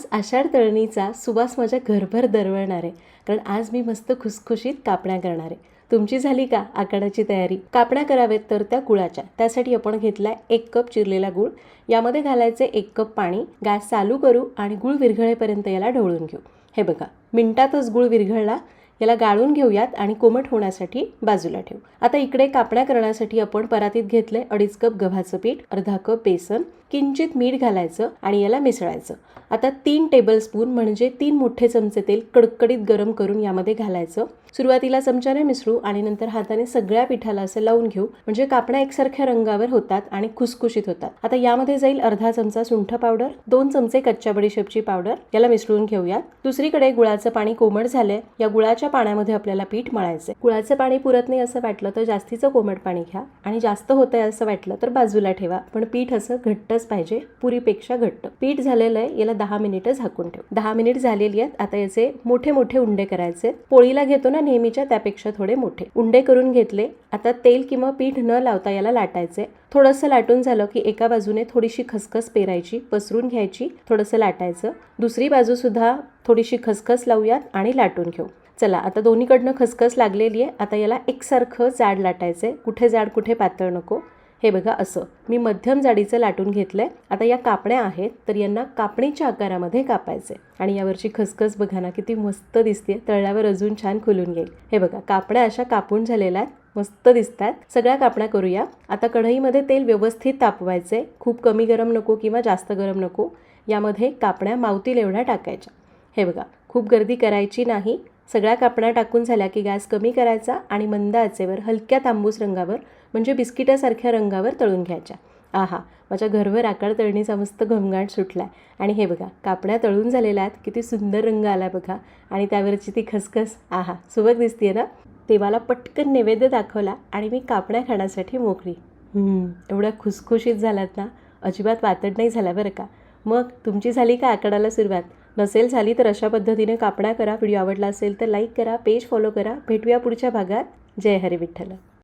आज आषाढ तळणीचा सुवास माझ्या घरभर दरवळणार आहे. कारण आज मी मस्त खुसखुशीत कापण्या करणार आहे. तुमची झाली का आकाडाची तयारी? कापण्या करावेत तर त्या गुळाच्या. त्यासाठी आपण घेतलाय एक कप चिरलेला गुळ. यामध्ये घालायचे एक कप पाणी. गॅस चालू करू आणि गुळ विरघळेपर्यंत याला ढवळून घेऊ. हे बघा मिनटातच गुळ विरघळला. याला गाळून घेऊयात आणि कोमट होण्यासाठी बाजूला ठेवू. आता इकडे कापण्या करण्यासाठी आपण परातीत घेतले अडीच कप गव्हाचं पीठ अर्धा कप बेसन किंचित मीठ घालायचं आणि याला मिसळायचं. आता तीन टेबलस्पून म्हणजे तीन मोठे चमचे तेल कडकडीत गरम करून यामध्ये घालायचं. सुरुवातीला चमच्याने मिसळू आणि नंतर हाताने सगळ्या पिठाला असं लावून घेऊ. म्हणजे कापण्या एकसारख्या रंगावर होतात आणि खुसखुशीत होतात. आता यामध्ये जाईल अर्धा चमचा सुंठ पावडर दोन चमचे कच्च्या बडीशेपची पावडर याला मिसळून घेऊयात. दुसरीकडे गुळाचं पाणी कोमट झालंय या गुळाच्या पाण्यामध्ये आपल्याला पीठ मळायचंय. गुळाचं पाणी पुरत नाही असं वाटलं तर जास्तीचं कोमट पाणी घ्या आणि जास्त होत आहे असं वाटलं तर बाजूला ठेवा पण पीठ असं घट्ट घट्टच पाहिजे पुरीपेक्षा घट्ट. पीठ झालेलं आहे याला दहा मिनिटं झाकून ठेव. दहा मिनिट झालेली आहेत आता याचे मोठे मोठे उंडे करायचे. पोळीला घेतो ना नेहमीच्या त्यापेक्षा थोडे मोठे. उंडे करून घेतले आता तेल किंवा पीठ न लावता याला लाटायचे. थोडंसं लाटून झालं की एका बाजूने थोडीशी खसखस पेरायची पसरून घ्यायची थोडंसं लाटायचं. दुसरी बाजू सुद्धा थोडीशी खसखस लावूयात आणि लाटून घेऊ. चला आता दोन्हीकडनं खसखस लागलेली आहे आता याला एकसारखं जाड लाटायचं आहे कुठे जाड कुठे पातळ नको. हे बघा असं. मी मध्यम जाडीचं लाटून घेतलं आहे आता या कापण्या आहेत तर यांना कापणीच्या आकारामध्ये कापायचे आणि यावरची खसखस बघा ना किती मस्त दिसते तळल्यावर अजून छान खुलून येईल हे बघा कापण्या अशा कापून झालेल्या आहेत. मस्त दिसतात सगळ्या कापण्या करूया. आता कढईमध्ये तेल व्यवस्थित तापवायचे खूप कमी गरम नको किंवा जास्त गरम नको. यामध्ये कापण्या मावतील एवढ्या टाकायच्या. हे बघा खूप गर्दी करायची नाही. सगळ्या कापण्या टाकून झाल्या की गॅस कमी करायचा आणि मंद आचेवर हलक्या तांबूस रंगावर म्हणजे बिस्किटासारख्या रंगावर तळून घ्यायच्या. आहा माझ्या घरभर आकार तळणीचा मस्त घमघाट सुटला आहे आणि हे बघा कापण्या तळून झालेल्या आहेत. किती सुंदर रंग आला बघा. आणि त्यावरची ती खसखस आहा सुबक दिसतीये ना? देवाला पटकन नैवेद्य दाखवला आणि मी कापण्या खाण्यासाठी मोकळी. एवढ्या खुसखुशीत झालात ना? अजिबात वातड नाही झाल्या बरं का? मग तुमची झाली का आकडाला सुरुवात? नसेल झाली तर अशा पद्धतीने कापण्या करा. व्हिडिओ आवडला असेल तर लाईक करा पेज फॉलो करा. भेटूया पुढच्या भागात. जय हरी विठ्ठल.